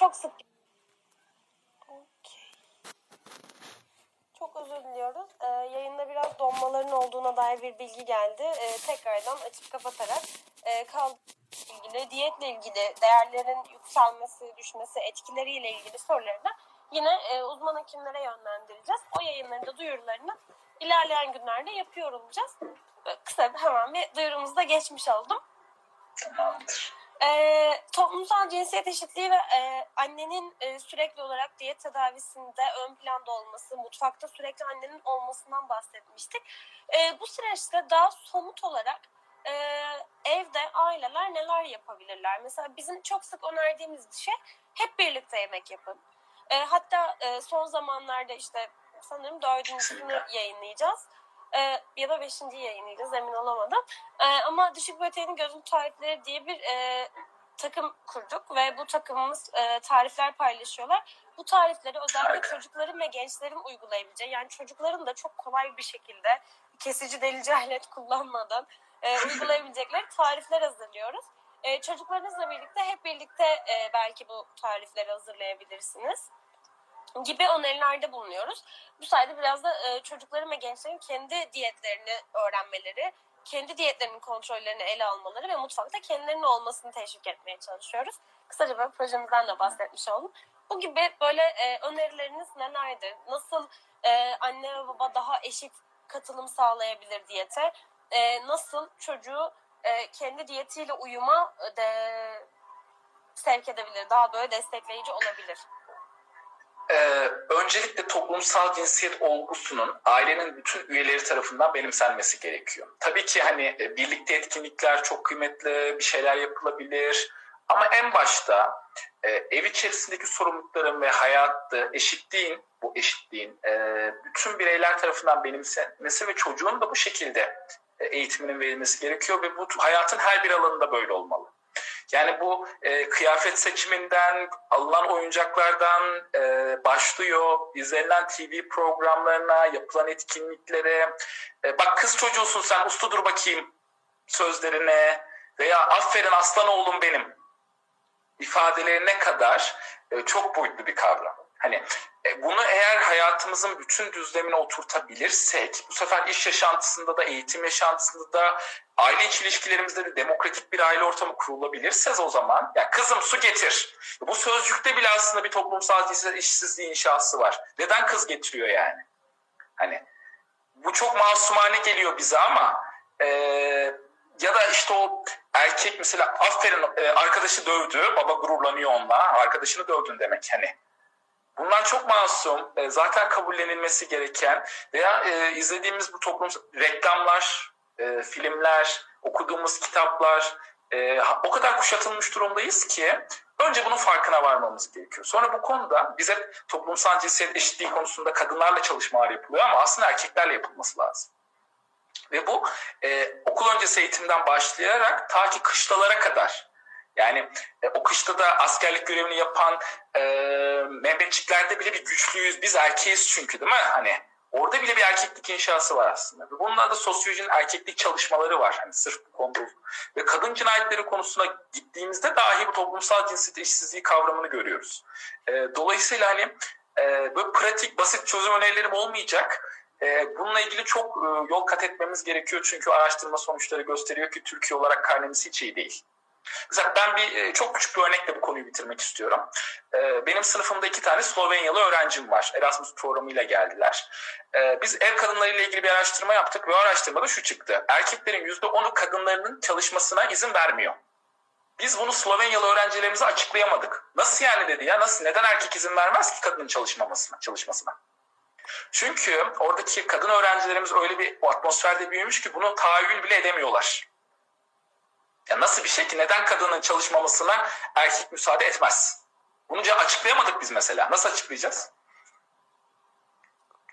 çok sık Okey. Çok özür diliyoruz. Ee, yayında biraz donmaların olduğuna dair bir bilgi geldi. Ee, tekrardan açıp kapatarak e, kaldı ilgili, diyetle ilgili, değerlerin yükselmesi, düşmesi, etkileriyle ilgili sorularını yine e, uzman hekimlere yönlendireceğiz. O yayınların da duyurularını ilerleyen günlerde yapıyor olacağız. Kısa bir hemen bir duyurumuzu da geçmiş oldum. Tamamdır. Ee, toplumsal cinsiyet eşitliği ve e, annenin e, sürekli olarak diyet tedavisinde ön planda olması, mutfakta sürekli annenin olmasından bahsetmiştik. E, bu süreçte daha somut olarak e, evde aileler neler yapabilirler? Mesela bizim çok sık önerdiğimiz bir şey hep birlikte yemek yapın. E, hatta e, son zamanlarda işte sanırım dördüncüsünü yayınlayacağız. E, ya da beşinciyi yayınlayacağız emin olamadım. Ee, ama düşük protein gözlük tarifleri diye bir e, takım kurduk ve bu takımımız e, tarifler paylaşıyorlar. Bu tarifleri özellikle çocukların ve gençlerin uygulayabileceği yani çocukların da çok kolay bir şekilde kesici delici alet kullanmadan e, uygulayabilecekleri tarifler hazırlıyoruz. E, çocuklarınızla birlikte hep birlikte e, belki bu tarifleri hazırlayabilirsiniz gibi önerilerde bulunuyoruz. Bu sayede biraz da e, çocukların ve gençlerin kendi diyetlerini öğrenmeleri, kendi diyetlerinin kontrollerini ele almaları ve mutfakta kendilerinin olmasını teşvik etmeye çalışıyoruz. Kısaca böyle projemizden de bahsetmiş oldum. Bu gibi böyle e, önerileriniz nelerdir? Nasıl e, anne ve baba daha eşit katılım sağlayabilir diyete? E, nasıl çocuğu kendi diyetiyle uyuma de sevk edebilir? Daha böyle destekleyici olabilir. Ee, öncelikle toplumsal cinsiyet olgusunun ailenin bütün üyeleri tarafından benimsenmesi gerekiyor. Tabii ki hani e, birlikte etkinlikler çok kıymetli, bir şeyler yapılabilir. Ama en başta e, ev içerisindeki sorumlulukların ve hayatta eşitliğin, bu eşitliğin e, bütün bireyler tarafından benimsenmesi ve çocuğun da bu şekilde e, eğitiminin verilmesi gerekiyor ve bu hayatın her bir alanında böyle olmalı. Yani bu e, kıyafet seçiminden, alınan oyuncaklardan e, başlıyor, izlenilen TV programlarına, yapılan etkinliklere. E, bak kız çocuğusun sen, uslu dur bakayım sözlerine veya aferin aslan oğlum benim ifadelerine kadar e, çok boyutlu bir kavram. Hani e, bunu eğer hayatımızın bütün düzlemine oturtabilirsek, bu sefer iş yaşantısında da, eğitim yaşantısında da, aile içi ilişkilerimizde de demokratik bir aile ortamı kurulabilirse o zaman, ya kızım su getir. Bu sözcükte bile aslında bir toplumsal eşitsizliği inşası var. Neden kız getiriyor yani? Hani bu çok masumane geliyor bize ama e, ya da işte o erkek mesela aferin e, arkadaşı dövdü, baba gururlanıyor onunla, arkadaşını dövdün demek hani. Bunlar çok masum, e, zaten kabullenilmesi gereken veya e, izlediğimiz bu toplum reklamlar, e, filmler, okuduğumuz kitaplar e, o kadar kuşatılmış durumdayız ki önce bunun farkına varmamız gerekiyor. Sonra bu konuda bize toplumsal cinsiyet eşitliği konusunda kadınlarla çalışmalar yapılıyor ama aslında erkeklerle yapılması lazım. Ve bu e, okul öncesi eğitimden başlayarak ta ki kışlalara kadar yani e, o kışta da askerlik görevini yapan e, Mehmetçiklerde bile bir güçlüyüz. Biz erkeğiz çünkü değil mi? Hani orada bile bir erkeklik inşası var aslında. Ve bunlarda sosyolojinin erkeklik çalışmaları var. Hani sırf bu konuda. Ve kadın cinayetleri konusuna gittiğimizde dahi bu toplumsal cinsiyet eşitsizliği kavramını görüyoruz. E, dolayısıyla hani e, böyle pratik, basit çözüm önerilerim olmayacak. E, bununla ilgili çok e, yol kat etmemiz gerekiyor. Çünkü araştırma sonuçları gösteriyor ki Türkiye olarak karnemiz hiç iyi değil. Mesela ben bir e, çok küçük bir örnekle bu konuyu bitirmek istiyorum. E, Benim sınıfımda iki tane Slovenyalı öğrencim var. Erasmus programıyla geldiler. E, Biz ev kadınlarıyla ilgili bir araştırma yaptık ve araştırmada şu çıktı. Erkeklerin %10'u kadınlarının çalışmasına izin vermiyor. Biz bunu Slovenyalı öğrencilerimize açıklayamadık. Nasıl yani dedi ya? Nasıl? Neden erkek izin vermez ki kadının çalışmamasına, çalışmasına? Çünkü oradaki kadın öğrencilerimiz öyle bir atmosferde büyümüş ki bunu tahayyül bile edemiyorlar. Ya nasıl bir şey ki neden kadının çalışmamasına erkek müsaade etmez? Bunu açıklayamadık biz mesela. Nasıl açıklayacağız?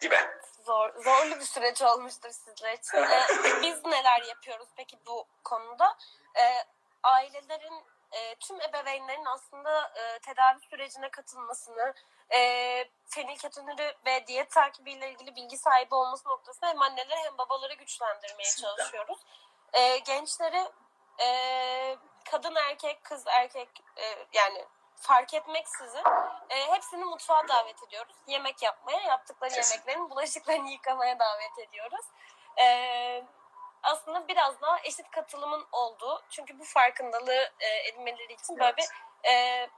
Gibi. Zor, zorlu bir süreç olmuştur sizler için. Ee, biz neler yapıyoruz peki bu konuda? Ee, ailelerin, e, tüm ebeveynlerin aslında e, tedavi sürecine katılmasını, e, fenilketonürü ve diyet takibiyle ilgili bilgi sahibi olması noktasında hem anneleri hem babaları güçlendirmeye Kesinlikle. çalışıyoruz. E, gençleri e, kadın erkek, kız erkek e, yani fark etmeksizin e, hepsini mutfağa davet ediyoruz. Yemek yapmaya, yaptıkları yemeklerin bulaşıklarını yıkamaya davet ediyoruz. E, aslında biraz daha eşit katılımın olduğu çünkü bu farkındalığı e, edinmeleri için böyle bir e,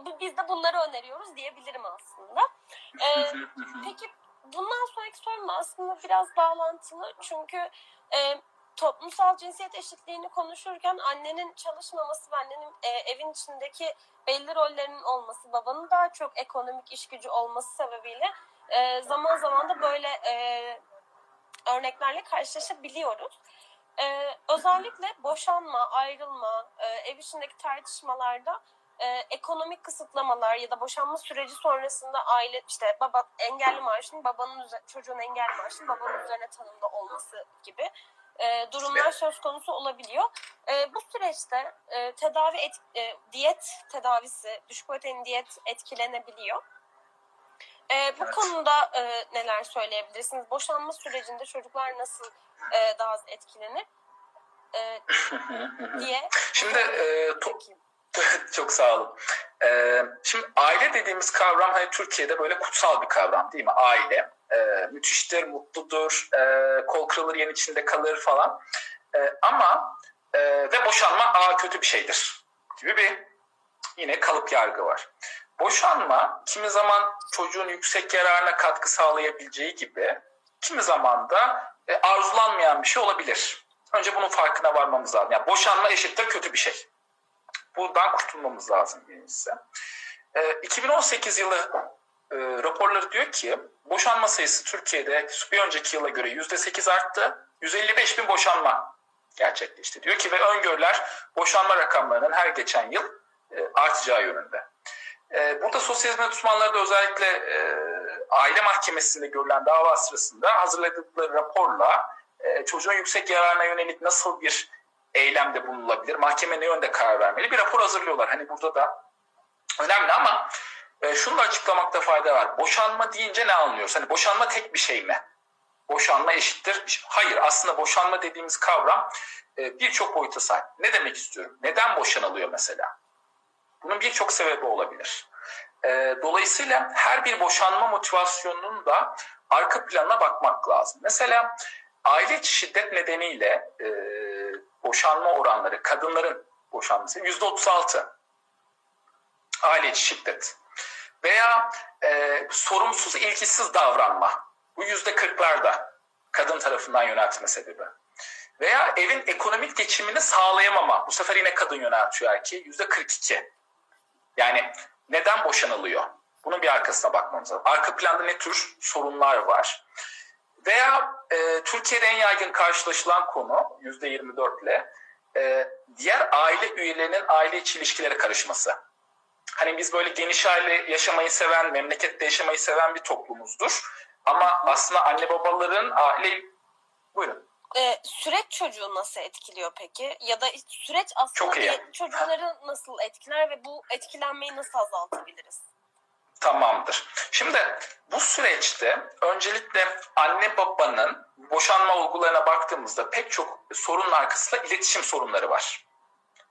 bu- biz de bunları öneriyoruz diyebilirim aslında. E, Peki bundan sonraki sorum da aslında biraz bağlantılı. Çünkü e, toplumsal cinsiyet eşitliğini konuşurken annenin çalışmaması ve annenin e, evin içindeki belli rollerinin olması, babanın daha çok ekonomik iş gücü olması sebebiyle e, zaman zaman da böyle e, örneklerle karşılaşabiliyoruz. E, özellikle boşanma, ayrılma, e, ev içindeki tartışmalarda e, ekonomik kısıtlamalar ya da boşanma süreci sonrasında aile işte baba engelli maaşının babanın çocuğun engelli maaşının babanın üzerine tanımda olması gibi e, durumlar Evet. söz konusu olabiliyor. E, bu süreçte e, tedavi et, e, diyet tedavisi düşük protein diyet etkilenebiliyor. E, bu Evet. konuda e, neler söyleyebilirsiniz? Boşanma sürecinde çocuklar nasıl e, daha az etkilenir e, diye. Şimdi e, to-. Çok sağ olun. Ee, şimdi aile dediğimiz kavram hani Türkiye'de böyle kutsal bir kavram değil mi? Aile. Ee, müthiştir, mutludur, e, kol kırılır yen içinde kalır falan. Ee, ama e, ve boşanma aa kötü bir şeydir gibi bir yine kalıp yargı var. Boşanma kimi zaman çocuğun yüksek yararına katkı sağlayabileceği gibi kimi zaman da e, arzulanmayan bir şey olabilir. Önce bunun farkına varmamız lazım. Yani boşanma eşittir kötü bir şey. Buradan kurtulmamız lazım birincisi. Ee, 2018 yılı e, raporları diyor ki boşanma sayısı Türkiye'de bir önceki yıla göre %8 arttı. 155 bin boşanma gerçekleşti. Diyor ki ve öngörüler boşanma rakamlarının her geçen yıl e, artacağı yönünde. E, burada sosyal hizmet uzmanları da özellikle e, aile mahkemesinde görülen dava sırasında hazırladıkları raporla e, çocuğun yüksek yararına yönelik nasıl bir eylemde bulunulabilir? Mahkeme ne yönde karar vermeli? Bir rapor hazırlıyorlar. Hani burada da önemli ama e, şunu da açıklamakta fayda var. Boşanma deyince ne anlıyoruz? Hani boşanma tek bir şey mi? Boşanma eşittir. Hayır aslında boşanma dediğimiz kavram e, birçok boyuta sahip. Ne demek istiyorum? Neden boşanılıyor mesela? Bunun birçok sebebi olabilir. E, dolayısıyla her bir boşanma motivasyonunun da arka planına bakmak lazım. Mesela aile içi şiddet nedeniyle e, boşanma oranları, kadınların boşanması yüzde 36. Aile içi şiddet. Veya e, sorumsuz, ilgisiz davranma. Bu yüzde 40'larda kadın tarafından yöneltme sebebi. Veya evin ekonomik geçimini sağlayamama. Bu sefer yine kadın yöneltiyor erkeği. Yüzde 42. Yani neden boşanılıyor? Bunun bir arkasına bakmamız lazım. Arka planda ne tür sorunlar var? Veya e, Türkiye'de en yaygın karşılaşılan konu %24 ile e, diğer aile üyelerinin aile içi ilişkilere karışması. Hani biz böyle geniş aile yaşamayı seven, memlekette yaşamayı seven bir toplumuzdur. Ama aslında anne babaların aile... Buyurun. Ee, süreç çocuğu nasıl etkiliyor peki? Ya da süreç aslında Çok iyi. bir- çocukları nasıl etkiler ve bu etkilenmeyi nasıl azaltabiliriz? Tamamdır. Şimdi bu süreçte öncelikle anne babanın boşanma olgularına baktığımızda pek çok sorunun arkasında iletişim sorunları var.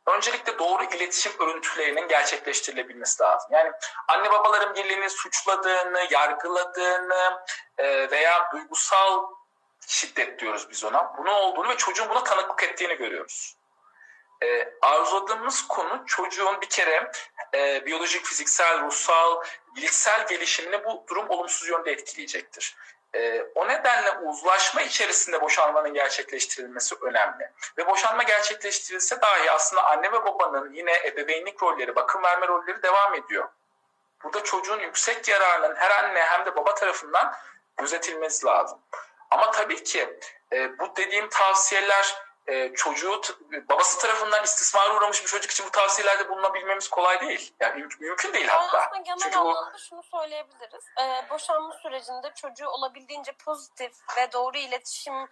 Öncelikle doğru iletişim örüntülerinin gerçekleştirilebilmesi lazım. Yani anne babaların birbirini suçladığını, yargıladığını e, veya duygusal şiddet diyoruz biz ona. Bunun olduğunu ve çocuğun buna tanıklık ettiğini görüyoruz. E, arzuladığımız konu çocuğun bir kere e, biyolojik, fiziksel, ruhsal, bilişsel gelişimini bu durum olumsuz yönde etkileyecektir. E, o nedenle uzlaşma içerisinde boşanmanın gerçekleştirilmesi önemli. Ve boşanma gerçekleştirilse dahi aslında anne ve babanın yine ebeveynlik rolleri, bakım verme rolleri devam ediyor. Burada çocuğun yüksek yararının her anne hem de baba tarafından gözetilmesi lazım. Ama tabii ki e, bu dediğim tavsiyeler e, çocuğu babası tarafından istismara uğramış bir çocuk için bu tavsiyelerde bulunabilmemiz kolay değil. Yani müm- mümkün değil Yani hatta. aslında genel Çünkü anlamda şunu söyleyebiliriz. Ee, boşanma sürecinde çocuğu olabildiğince pozitif ve doğru iletişim,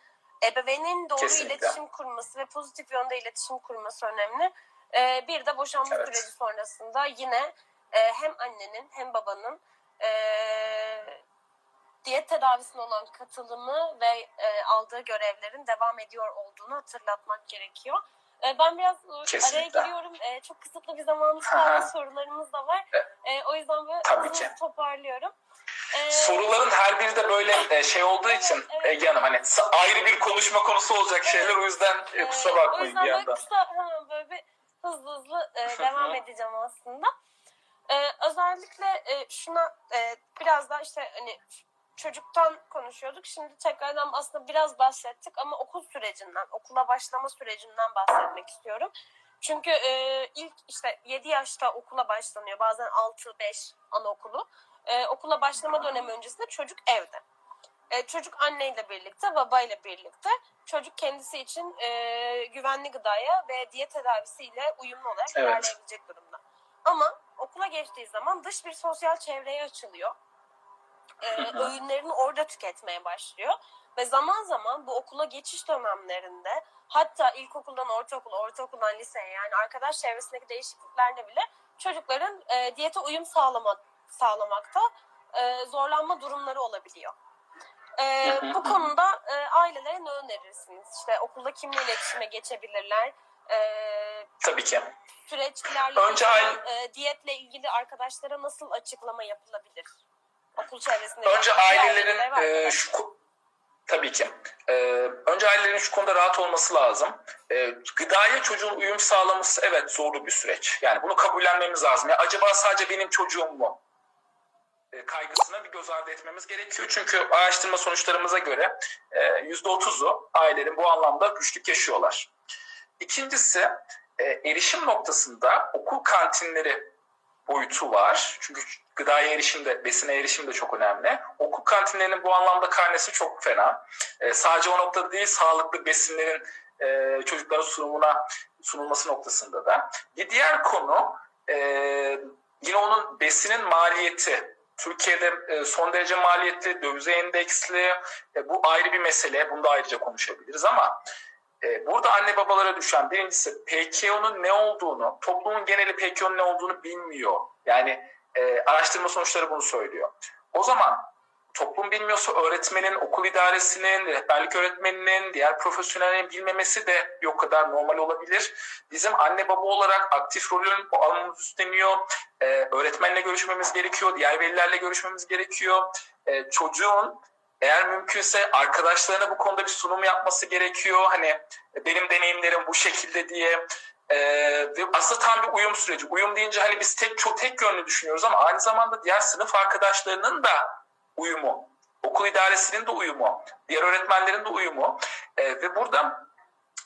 ebeveynin doğru Kesinlikle. iletişim kurması ve pozitif yönde iletişim kurması önemli. Ee, bir de boşanma Evet. süreci sonrasında yine e, hem annenin hem babanın e, diyet tedavisine olan katılımı ve e, aldığı görevlerin devam ediyor olduğunu hatırlatmak gerekiyor. E, ben biraz e, araya Kesinlikle. giriyorum. E, çok kısıtlı bir zamanımız hı. kaldı. Sorularımız da var. E, o yüzden böyle Tabii hızlı ki. toparlıyorum. E, Soruların her biri de böyle e, şey olduğu için Evet, evet. Ege Hanım hani ayrı bir konuşma konusu olacak şeyler o yüzden e, kusura o bakmayın yüzden bir yandan. kısa hemen böyle bir hızlı hızlı e, devam edeceğim aslında. Özellikle e, şuna e, biraz daha işte hani çocuktan konuşuyorduk. Şimdi tekrardan aslında biraz bahsettik ama okul sürecinden, okula başlama sürecinden bahsetmek istiyorum. Çünkü e, ilk işte 7 yaşta okula başlanıyor. Bazen 6-5 anaokulu. E, okula başlama dönemi öncesinde çocuk evde. E, çocuk anneyle birlikte, babayla birlikte çocuk kendisi için e, güvenli gıdaya ve diyet tedavisiyle uyumlu olarak Evet. ilerleyebilecek durumda. Ama okula geçtiği zaman dış bir sosyal çevreye açılıyor. E, hı. öğünlerini orada tüketmeye başlıyor. Ve zaman zaman bu okula geçiş dönemlerinde hatta ilkokuldan ortaokula, ortaokuldan liseye yani arkadaş çevresindeki değişikliklerde bile çocukların e, diyete uyum sağlama, sağlamakta e, zorlanma durumları olabiliyor. E, bu konuda e, ailelere ne önerirsiniz? İşte okulda kimle iletişime geçebilirler? E, Tabii ki. süreç ilerlediği Önce e, diyetle ilgili arkadaşlara nasıl açıklama yapılabilir? Okul çevresinde. Önce ailelerin e, şu tabii ki. E, önce ailelerin şu konuda rahat olması lazım. E, gıdaya çocuğun uyum sağlaması evet zorlu bir süreç. Yani bunu kabullenmemiz lazım. Ya acaba sadece benim çocuğum mu? E, kaygısına bir göz ardı etmemiz gerekiyor. Çünkü araştırma sonuçlarımıza göre e, %30'u ailelerin bu anlamda güçlük yaşıyorlar. İkincisi e, erişim noktasında okul kantinleri boyutu var. Çünkü gıdaya erişim de, besine erişim de çok önemli. Okul kantinlerinin bu anlamda karnesi çok fena. E, sadece o noktada değil, sağlıklı besinlerin e, çocuklara sunumuna sunulması noktasında da. Bir diğer konu e, yine onun besinin maliyeti. Türkiye'de e, son derece maliyetli, dövize endeksli. E, bu ayrı bir mesele. Bunu da ayrıca konuşabiliriz ama burada anne babalara düşen birincisi PKO'nun ne olduğunu, toplumun geneli PKO'nun ne olduğunu bilmiyor. Yani e, araştırma sonuçları bunu söylüyor. O zaman toplum bilmiyorsa öğretmenin, okul idaresinin, rehberlik öğretmeninin, diğer profesyonellerin bilmemesi de o kadar normal olabilir. Bizim anne baba olarak aktif rolün almamız üstleniyor. E, öğretmenle görüşmemiz gerekiyor, diğer velilerle görüşmemiz gerekiyor. E, çocuğun eğer mümkünse arkadaşlarına bu konuda bir sunum yapması gerekiyor. Hani benim deneyimlerim bu şekilde diye. Ee, ve aslında tam bir uyum süreci. Uyum deyince hani biz tek çok tek yönlü düşünüyoruz ama aynı zamanda diğer sınıf arkadaşlarının da uyumu, okul idaresinin de uyumu, diğer öğretmenlerin de uyumu Ee, ve burada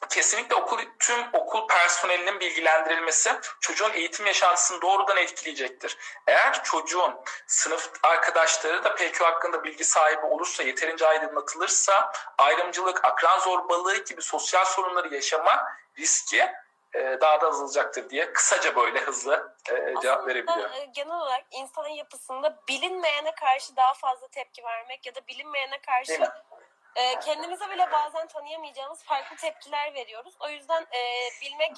kesinlikle okul tüm okul personelinin bilgilendirilmesi çocuğun eğitim yaşantısını doğrudan etkileyecektir. Eğer çocuğun sınıf arkadaşları da PQ hakkında bilgi sahibi olursa, yeterince aydınlatılırsa ayrımcılık, akran zorbalığı gibi sosyal sorunları yaşama riski e, daha da azalacaktır diye kısaca böyle hızlı e, cevap Aslında, verebiliyorum. e, genel olarak insan yapısında bilinmeyene karşı daha fazla tepki vermek ya da bilinmeyene karşı? E, kendimize bile bazen tanıyamayacağımız farklı tepkiler veriyoruz. O yüzden e, bilmek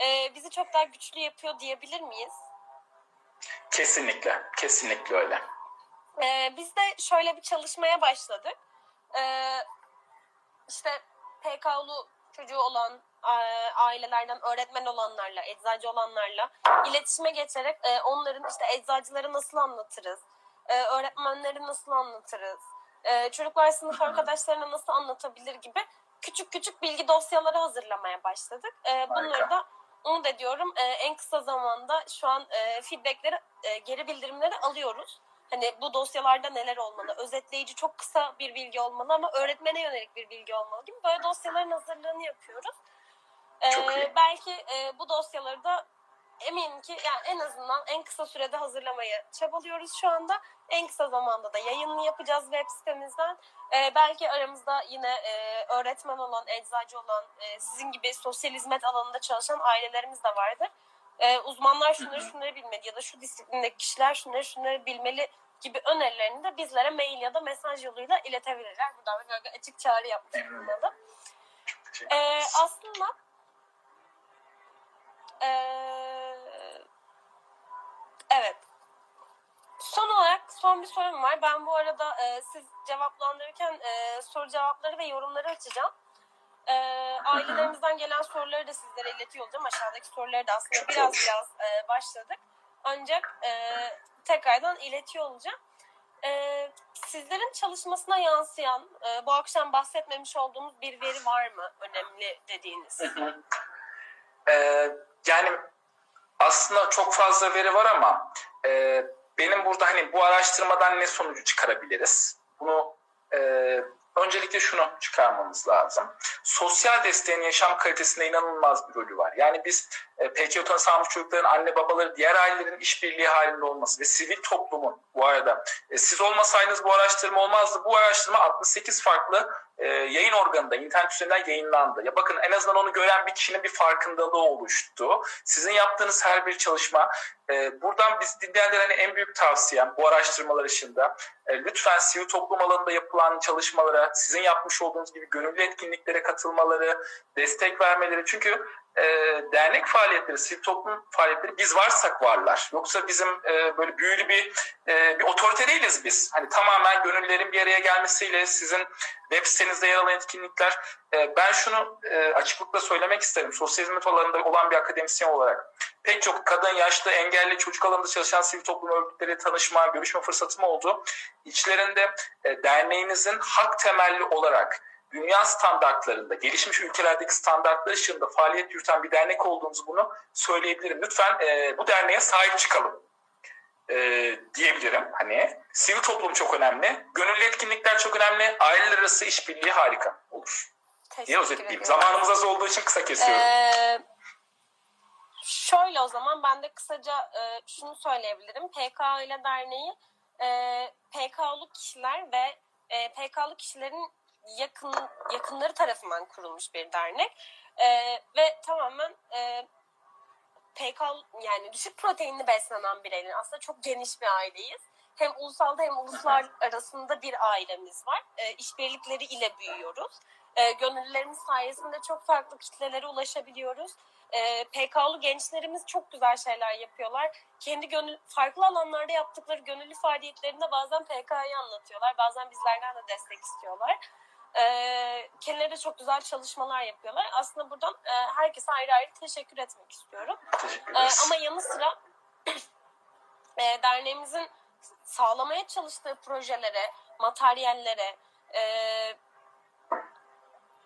e, bizi çok daha güçlü yapıyor diyebilir miyiz? Kesinlikle, kesinlikle öyle. Ee, biz de şöyle bir çalışmaya başladık. Ee, işte PK'lı çocuğu olan e, ailelerden öğretmen olanlarla, eczacı olanlarla iletişime geçerek e, onların işte eczacıları nasıl anlatırız, e, öğretmenleri nasıl anlatırız, e, çocuklar sınıf arkadaşlarına nasıl anlatabilir gibi küçük küçük bilgi dosyaları hazırlamaya başladık. E, bunları da umut ediyorum e, en kısa zamanda şu an e, feedbackleri, e, geri bildirimleri alıyoruz. Hani bu dosyalarda neler olmalı? Özetleyici çok kısa bir bilgi olmalı ama öğretmene yönelik bir bilgi olmalı gibi böyle dosyaların hazırlığını yapıyoruz. Ee, belki e, bu dosyaları da eminim ki yani en azından en kısa sürede hazırlamaya çabalıyoruz şu anda. En kısa zamanda da yayınını yapacağız web sitemizden. Ee, belki aramızda yine e, öğretmen olan, eczacı olan, e, sizin gibi sosyal hizmet alanında çalışan ailelerimiz de vardır. Ee, uzmanlar şunları şunları bilmeli ya da şu disiplindeki kişiler şunları şunları bilmeli gibi önerilerini de bizlere mail ya da mesaj yoluyla iletebilirler. Buradan da böyle açık çağrı yapmış. Teşekkür Ee, aslında ee, evet. Son olarak son bir sorum var. Ben bu arada e, siz cevaplandırırken e, soru cevapları ve yorumları açacağım. E, ailelerimizden gelen soruları da sizlere iletiyor olacağım. Aşağıdaki soruları da aslında biraz biraz e, başladık. Ancak e, tekrardan iletiyor olacağım. E, sizlerin çalışmasına yansıyan, e, bu akşam bahsetmemiş olduğumuz bir veri var mı önemli dediğiniz? Ee, yani aslında çok fazla veri var ama e, benim burada hani bu araştırmadan ne sonucu çıkarabiliriz? Bunu e, öncelikle şunu çıkarmamız lazım. Sosyal desteğin yaşam kalitesinde inanılmaz bir rolü var. Yani biz e, PKO tanısı almış çocukların anne babaları diğer ailelerin işbirliği halinde olması ve sivil toplumun bu arada e, siz olmasaydınız bu araştırma olmazdı. Bu araştırma 68 farklı e, yayın organında, internet üzerinden yayınlandı. Ya bakın en azından onu gören bir kişinin bir farkındalığı oluştu. Sizin yaptığınız her bir çalışma, e, buradan biz dinleyenlere hani en büyük tavsiyem bu araştırmalar ışığında e, lütfen sivil toplum alanında yapılan çalışmalara, sizin yapmış olduğunuz gibi gönüllü etkinliklere katılmaları, destek vermeleri. Çünkü e, dernek faaliyetleri, sivil toplum faaliyetleri biz varsak varlar. Yoksa bizim e, böyle büyülü bir e, bir otorite değiliz biz. Hani tamamen gönüllülerin bir araya gelmesiyle sizin web sitenizde yer alan etkinlikler. E, ben şunu e, açıklıkla söylemek isterim. Sosyal hizmet alanında olan bir akademisyen olarak pek çok kadın, yaşlı, engelli, çocuk alanında çalışan sivil toplum örgütleriyle tanışma, görüşme fırsatım oldu. İçlerinde e, derneğinizin hak temelli olarak dünya standartlarında, gelişmiş ülkelerdeki standartlar ışığında faaliyet yürüten bir dernek olduğunuzu bunu söyleyebilirim. Lütfen e, bu derneğe sahip çıkalım e, diyebilirim. Hani sivil toplum çok önemli, gönüllü etkinlikler çok önemli, aileler arası işbirliği harika olur diye Teşekkür özetleyeyim. ediyorum. Zamanımız az olduğu için kısa kesiyorum. Ee, şöyle o zaman ben de kısaca e, şunu söyleyebilirim. PK Aile Derneği e, PK'lı kişiler ve e, PK'lı kişilerin yakın yakınları tarafından kurulmuş bir dernek. E, ve tamamen e, PK yani düşük proteinli beslenen bireylerin aslında çok geniş bir aileyiz. Hem ulusalda hem uluslar arasında bir ailemiz var. E, işbirlikleri ile büyüyoruz. E, gönüllülerimiz sayesinde çok farklı kitlelere ulaşabiliyoruz. E, PK'lı gençlerimiz çok güzel şeyler yapıyorlar. Kendi gönül, farklı alanlarda yaptıkları gönüllü faaliyetlerinde bazen PK'yı anlatıyorlar. Bazen bizlerden de destek istiyorlar. E, kendileri de çok güzel çalışmalar yapıyorlar. Aslında buradan e, herkese ayrı ayrı teşekkür etmek istiyorum. Ederiz. ama yanı sıra e, derneğimizin sağlamaya çalıştığı projelere, materyallere, e,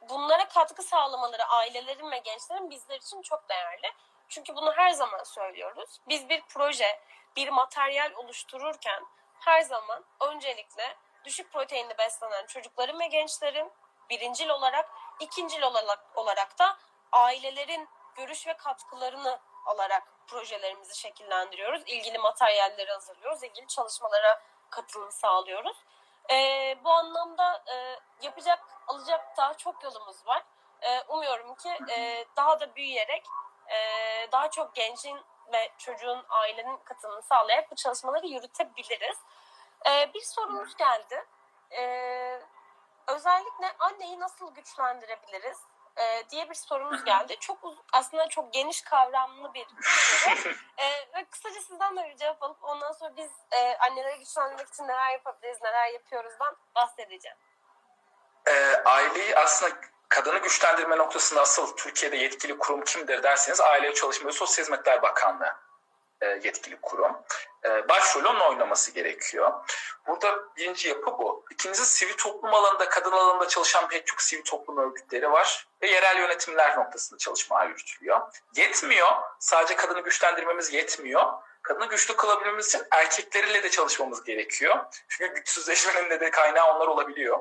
bunlara katkı sağlamaları ailelerin ve gençlerin bizler için çok değerli. Çünkü bunu her zaman söylüyoruz. Biz bir proje, bir materyal oluştururken her zaman öncelikle düşük proteinli beslenen çocukların ve gençlerin birincil olarak, ikincil olarak, olarak da ailelerin görüş ve katkılarını alarak projelerimizi şekillendiriyoruz. İlgili materyalleri hazırlıyoruz. ilgili çalışmalara katılım sağlıyoruz. Ee, bu anlamda e, yapacak, alacak daha çok yolumuz var. Ee, umuyorum ki e, daha da büyüyerek e, daha çok gencin ve çocuğun, ailenin katılımını sağlayarak bu çalışmaları yürütebiliriz. Ee, bir sorumuz geldi. Ee, özellikle anneyi nasıl güçlendirebiliriz? e, diye bir sorumuz geldi. Çok aslında çok geniş kavramlı bir soru. E, ve kısaca sizden de bir cevap alıp ondan sonra biz e, anneleri güçlendirmek için neler yapabiliriz, neler yapıyoruzdan bahsedeceğim. Ee, aileyi aslında kadını güçlendirme noktasında asıl Türkiye'de yetkili kurum kimdir derseniz Aile Çalışma ve Sosyal Hizmetler Bakanlığı e, yetkili kurum. E, başrolü onun oynaması gerekiyor. Burada birinci yapı bu. İkincisi sivil toplum alanında, kadın alanında çalışan pek çok sivil toplum örgütleri var ve yerel yönetimler noktasında çalışmalar yürütülüyor. Yetmiyor. Sadece kadını güçlendirmemiz yetmiyor. Kadını güçlü kılabilmemiz için erkekleriyle de çalışmamız gerekiyor. Çünkü güçsüzleşmenin de kaynağı onlar olabiliyor.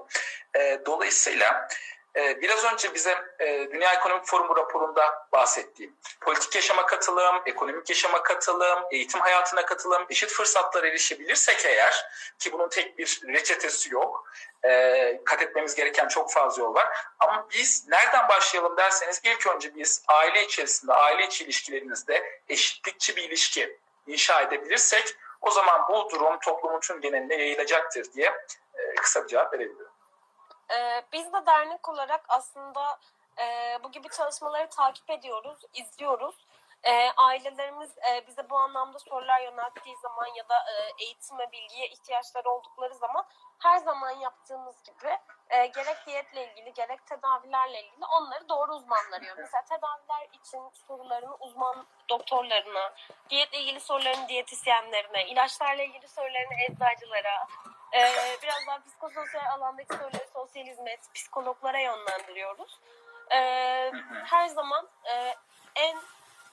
E, dolayısıyla e, biraz önce bize e, Dünya Ekonomik Forumu raporunda bahsettiğim politik yaşama katılım, ekonomik yaşama katılım, eğitim hayatına katılım, eşit fırsatlara erişebilirsek eğer ki bunun tek bir reçetesi yok. E, kat etmemiz gereken çok fazla yol var. Ama biz nereden başlayalım derseniz ilk önce biz aile içerisinde, aile içi ilişkilerimizde eşitlikçi bir ilişki inşa edebilirsek o zaman bu durum toplumun tüm geneline yayılacaktır diye e, kısa bir cevap verebilirim. Ee, biz de dernek olarak aslında e, bu gibi çalışmaları takip ediyoruz, izliyoruz. E, ailelerimiz e, bize bu anlamda sorular yönelttiği zaman ya da e, eğitime, bilgiye ihtiyaçları oldukları zaman her zaman yaptığımız gibi e, gerek diyetle ilgili gerek tedavilerle ilgili onları doğru uzmanlar arıyor. Mesela tedaviler için sorularını uzman doktorlarına, diyetle ilgili sorularını diyetisyenlerine, ilaçlarla ilgili sorularını eczacılara, e, biraz daha psikososyal alandaki soruları sosyal hizmet, psikologlara yönlendiriyoruz. E, her zaman e, en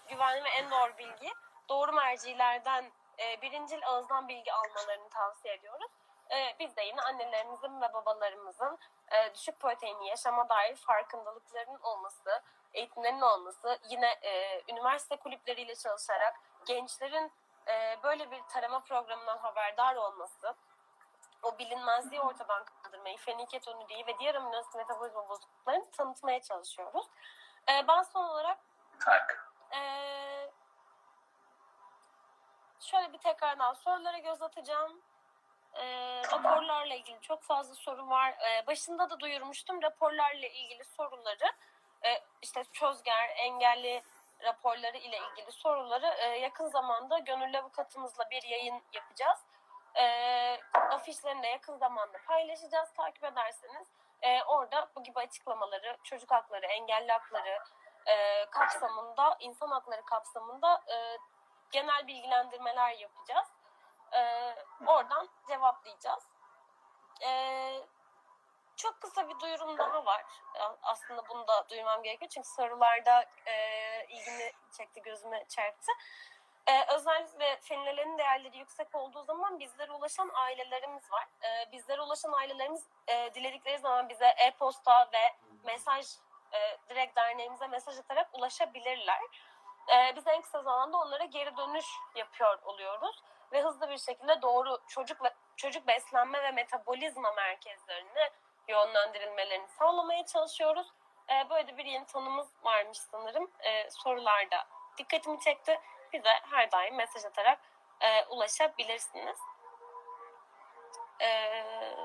güvenli ve en doğru bilgi doğru mercilerden e, birincil ağızdan bilgi almalarını tavsiye ediyoruz. E, biz de yine annelerimizin ve babalarımızın e, düşük proteinli yaşama dair farkındalıklarının olması, eğitimlerinin olması, yine e, üniversite kulüpleriyle çalışarak gençlerin e, böyle bir tarama programından haberdar olması, o bilinmezliği ortadan kaldırmayı, feniketonuriyi ve diğer aminoasit metabolizma bozukluklarını tanıtmaya çalışıyoruz. E, ben son olarak Harika. ee, şöyle bir tekrardan sorulara göz atacağım. Ee, Tamam. Raporlarla ilgili çok fazla soru var. Ee, başında da duyurmuştum. Raporlarla ilgili soruları e, işte çözger, engelli raporları ile ilgili soruları e, yakın zamanda gönüllü avukatımızla bir yayın yapacağız. E, afişlerini de yakın zamanda paylaşacağız. Takip ederseniz e, orada bu gibi açıklamaları, çocuk hakları, engelli hakları, e, kapsamında, insan hakları kapsamında e, genel bilgilendirmeler yapacağız. E, oradan cevaplayacağız. E, çok kısa bir duyurum daha var. Aslında bunu da duymam gerekiyor çünkü sorularda e, ilgimi çekti, gözüme çarptı. E, özellikle fenilelerin değerleri yüksek olduğu zaman bizlere ulaşan ailelerimiz var. E, bizlere ulaşan ailelerimiz e, diledikleri zaman bize e-posta ve mesaj e, direkt derneğimize mesaj atarak ulaşabilirler. E, biz en kısa zamanda onlara geri dönüş yapıyor oluyoruz ve hızlı bir şekilde doğru çocuk ve çocuk beslenme ve metabolizma merkezlerine yönlendirilmelerini sağlamaya çalışıyoruz. E, böyle bir yeni tanımız varmış sanırım. E, sorularda dikkatimi çekti. Bize her daim mesaj atarak e, ulaşabilirsiniz. Eee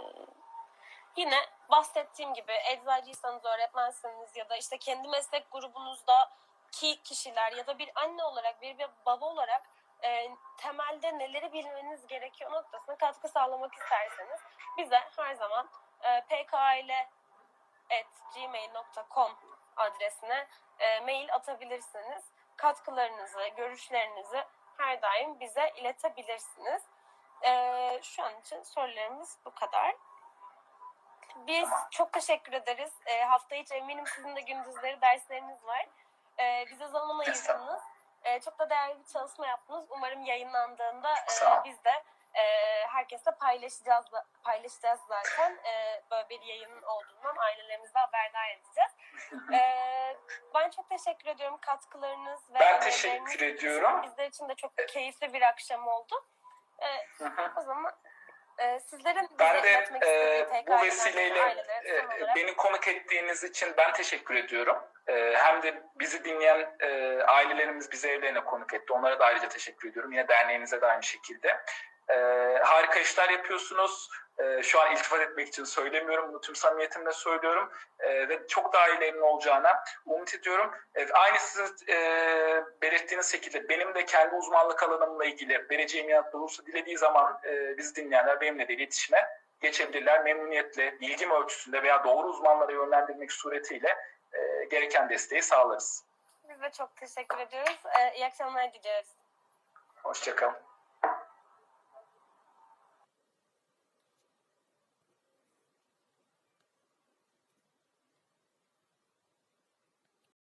Yine bahsettiğim gibi eczacıysanız, öğretmenseniz ya da işte kendi meslek grubunuzda ki kişiler ya da bir anne olarak, bir, bir baba olarak e, temelde neleri bilmeniz gerekiyor noktasına katkı sağlamak isterseniz bize her zaman e, pkaile.gmail.com adresine e, mail atabilirsiniz. Katkılarınızı, görüşlerinizi her daim bize iletebilirsiniz. E, şu an için sorularımız bu kadar. Biz çok teşekkür ederiz. E, hafta içi eminim sizin de gündüzleri dersleriniz var. E, bize zaman ayırdınız. E, çok da değerli bir çalışma yaptınız. Umarım yayınlandığında e, biz de e, herkesle paylaşacağız paylaşacağız zaten. E, böyle bir yayının olduğundan ailelerimize haberdar edeceğiz. E, ben çok teşekkür ediyorum katkılarınız ve Ben teşekkür için. ediyorum. Bizler için de çok keyifli bir akşam oldu. E, o zaman e, sizlerin Ben de e, bu vesileyle e, beni konuk ettiğiniz için ben teşekkür ediyorum. E, hem de bizi dinleyen e, ailelerimiz bizi evlerine konuk etti. Onlara da ayrıca teşekkür ediyorum. Yine derneğinize de aynı şekilde. E, harika işler yapıyorsunuz. E, şu an iltifat etmek için söylemiyorum. Bunu tüm samimiyetimle söylüyorum. E, ve çok daha iyilerinin olacağına umut ediyorum. E, aynı sizin e, belirttiğiniz şekilde benim de kendi uzmanlık alanımla ilgili vereceğim yanıt olursa dilediği zaman e, bizi dinleyenler benimle de iletişime geçebilirler. Memnuniyetle bilgim ölçüsünde veya doğru uzmanlara yönlendirmek suretiyle e, gereken desteği sağlarız. Biz de çok teşekkür ediyoruz. Ee, iyi akşamlar diliyoruz. Hoşçakalın.